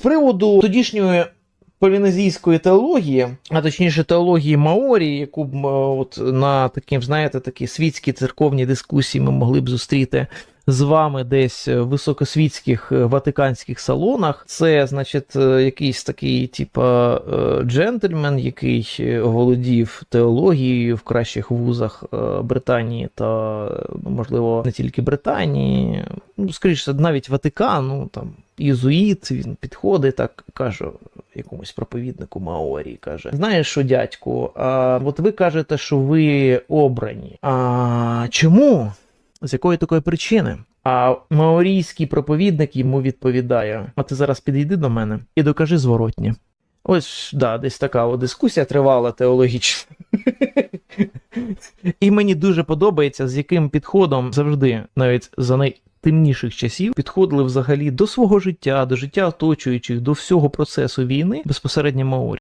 приводу тодішньої полінезійської теології, а точніше теології Маорі, яку б от на таким, знаєте, такі світські церковні дискусії ми могли б зустріти з вами десь в високосвітських е, ватиканських салонах. Це, значить, е, якийсь такий, типа, е, джентльмен, який е, володів теологією в кращих вузах е, Британії та, ну, можливо, не тільки Британії, ну, скоріше, навіть Ватикану, там, єзуїт, він підходить так, каже якомусь проповіднику Маорі, каже: Знаєш що, дядьку, а, от ви кажете, що ви обрані. А чому? З якої такої причини? А маорійський проповідник йому відповідає: А ти зараз підійди до мене і докажи зворотнє. Ось, да, десь така от дискусія тривала теологічна. І мені дуже подобається, з яким підходом завжди, навіть за найтемніших часів, підходили взагалі до свого життя, до життя оточуючих, до всього процесу війни безпосередньо Маорі.